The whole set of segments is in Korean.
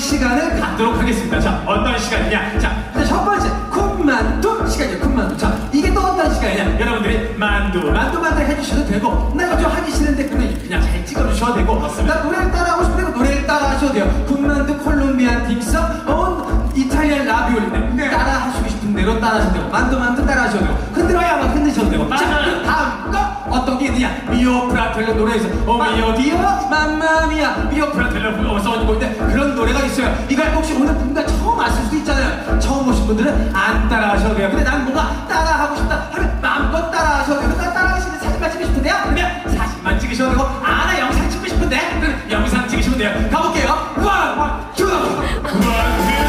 시간을 갖도록 하겠습니다. 자, 어떤 시간이냐? 자, 일단 첫 번째 쿤만두 시간이에요. 쿤만두. 자, 이게 또 어떤 시간이냐? 여러분들이 만두, 만두 만두 해주셔도 되고, 나 이거 좀 하기 싫은데 그러면 그냥 잘 찍어주셔도 되고, 나 노래를 따라하고 싶으면 노래를 따라하셔도 돼요. 쿤만두 콜롬비안 딤섬, 어, 이탈리안 라비올리. 따라 하시고 싶은 대로 따라하셔도 되고, 만두 만두 따라하셔도 되고, 흔들어야 막 흔드셔도 되고. 자, 그 다음 거 어떤 게 있느냐? 미오 프라텔로 노래에서 오 미오 디오 맘마미아 미오 프라텔로 이걸 혹시 오늘 분가 처음 아실 수도 있잖아요. 처음 오신 분들은 안 따라하셔도 돼요. 근데 난 뭔가 따라하고 싶다 하면 마음껏 따라하셔도 돼요. 그러니까 따라하시는 사진만 찍고 싶은데요? 그러면 사진만 찍으셔도 되고 아나 영상 찍고 싶은데? 그럼 영상 찍으시면 돼요. 가볼게요. 원, 투, 원, 투,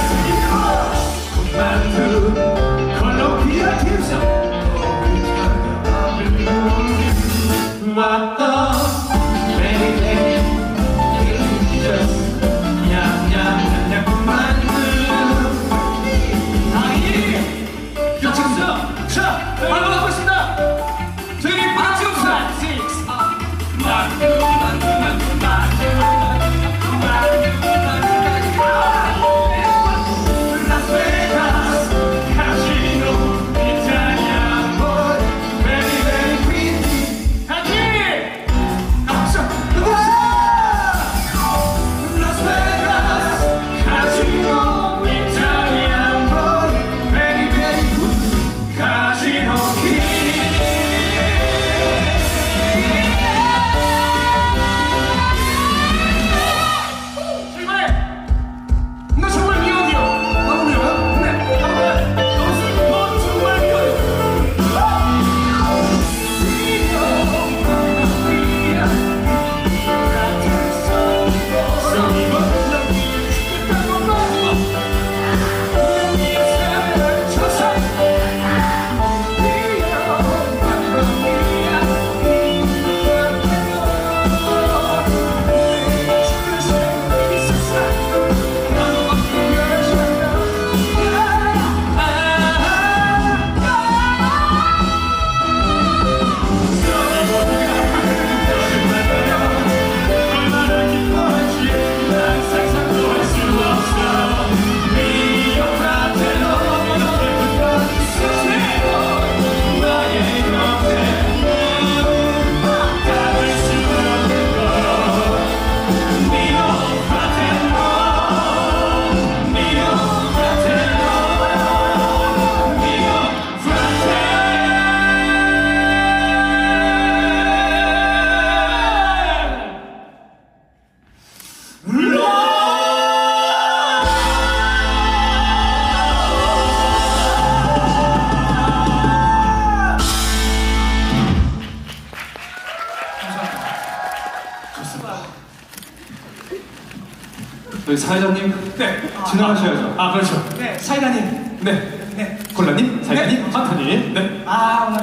저희 사회자님 네. 진행하셔야죠. 아, 그렇죠. 네, 사이다님. 네. 네. 콜라님, 사이다님, 네. 환타님. 네. 아, 오늘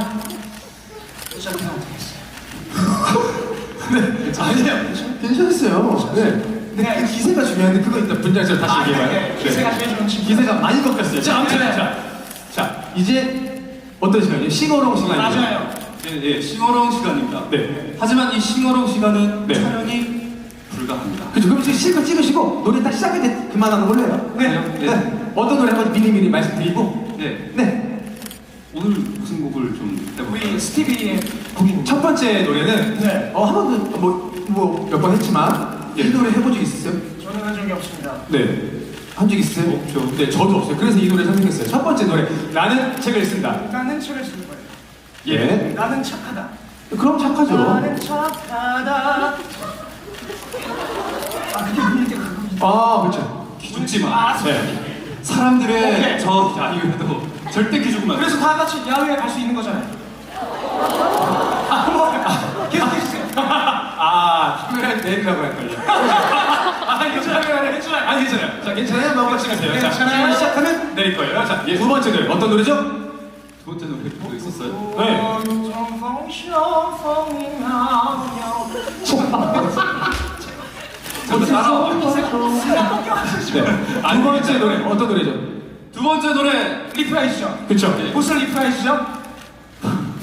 시작하면 어떻겠어요? 아니요. 괜찮았어요. 네. 근데 그 기세가 중요한데 그거 일단 분장실 다시 아, 얘기해봐요. 네, 네. 기세가 제일 좋은 친구. 기세가 많이 꺾였어요. 자, 아무튼 네. 자, 자, 이제 어떤 시간이에요? 싱어롱 시간이에요. 맞아요. 예, 예, 싱어롱 시간입니다. 네. 하지만 이 싱어롱 시간은 네. 촬영이 불가합니다. 그죠? 그럼 이제 실컷 찍으시고 노래 딱 시작할 때 그만하는 걸로 해요. 네. 네. 어떤 노래 한번 미리미리 말씀드리고. 네. 네. 오늘 무슨 곡을 좀 해볼까요? 우리 스티비의 곡입니다. 첫 번째 노래는 네. 어, 한 번도 뭐몇 번 했지만 예. 이 노래 해본 적 있으세요? 저는 한 적이 없습니다. 네. 한 적 있어요? 없죠. 네, 저도 없어요. 그래서 이 노래 선택했어요. 첫 번째 노래. 나는 책을 쓴다. 나는 책을 쓰는 거예요. 예. 나는 착하다. 그럼 착하죠. 나는 착하다. 아, 그게 밀릴 때가 그겁니다. 아, 그렇죠. 기죽지 마. 아, 네. 사람들의 오케이. 저 야유에도 절대 기죽으면 안 돼. 그래서 다 같이 야외에 갈 수 있는 거잖아요. 아, 뭐, 아, 계속 해주세요. 아, 카메라 내리라고 할걸요. 아, 괜찮아요. 괜찮아요. 아니, 괜찮아요. 자, 괜찮아요? 넘어가 시간이세요. 자, 괜찮아요. 시작하면 내릴 거예요. 자, 예, 두 번째 노래. 어떤 노래죠? 두 번째 노래 또 있었어요? 네. 东 두 번째 노래. 어떤 노래죠? 두 번째 노래 리프라이즈죠. 그쵸. 무슨 리프라이즈죠?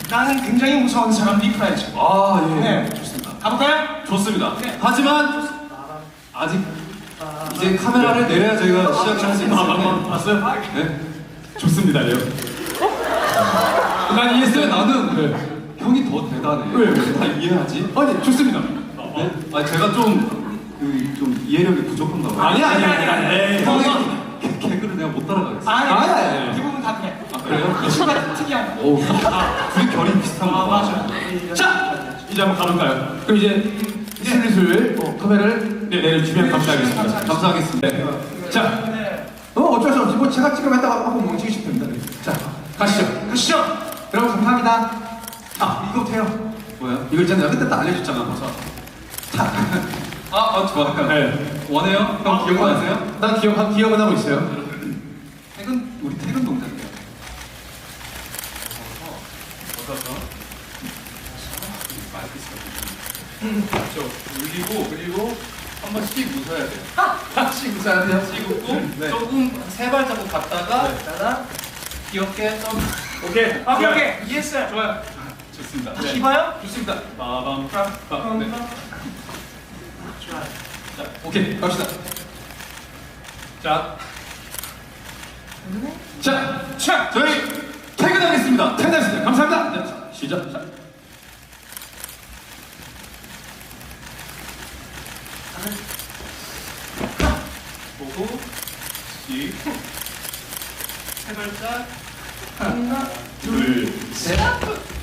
나는 굉장히 무서운 사람 리프라이즈. 아 예. 네, 좋습니다. 가볼까요? 좋습니다. 네. 하지만 아직 이제 카메라를 내려야 저희가 시작을 할수 아, 아, 거예요. 봤어요? 네? 좋습니다 요. 난 이해했어요. 나는 형이 더 대단해. 왜, 왜? 다 이해하지? 아니 좋습니다. 네? 아 제가 좀, 그, 좀 이해력이 부족한가 봐요. 아니 아니 아니 아니. 형이 개- 개그를 내가 못 따라가겠어. 아니, 아니, 아니. 대부분 다 그래. 아, 그래요? 이 친구가 특이한 거. 오, 둘이 결이 비슷한 거 아, 봐. 맞아. 자 이제 한번 가볼까요? 그럼 이제 슬슬 어, 카메라를 네, 내려주면 감사하겠습니다. 감사하겠습니다. 네. 자, 네. 어 어쩔 수 없이 뭐 제가 찍어봤다가 한번 멈추시면 됩니다. 네. 자, 가시죠. 가시죠. 여러분 감사합니다. 아 이거부터요. 뭐야? 이거 있잖아요. 그때 다 알려줬잖아. 자, 아, 아 좋아. 네. 원해요? 형 기억나세요? 난 기억 기억은 하고 있어요. 퇴근, 우리 퇴근 동작이야. 벗어서. 마이크 있어. 저 울리고, 그리고 한 번씩 웃어야 돼요. 같이 웃어야 돼요. 씩 웃고, 네. 조금 세 발자국 갔다가, 따다. 귀엽게 좀. 오케이. 아, 오케이, 오케이. 이해했어요. 좋아요. 좋습니다. 다 기봐요? 좋습니다. 빠밤. 아, 네. 자, 오케이 갑시다. 자, 자, 자, 저희 퇴근하겠습니다. 텐다스트 감사합니다. 네, 자, 시작. 자. 보고, 씩. 세 발짝. 하나, 둘, 셋.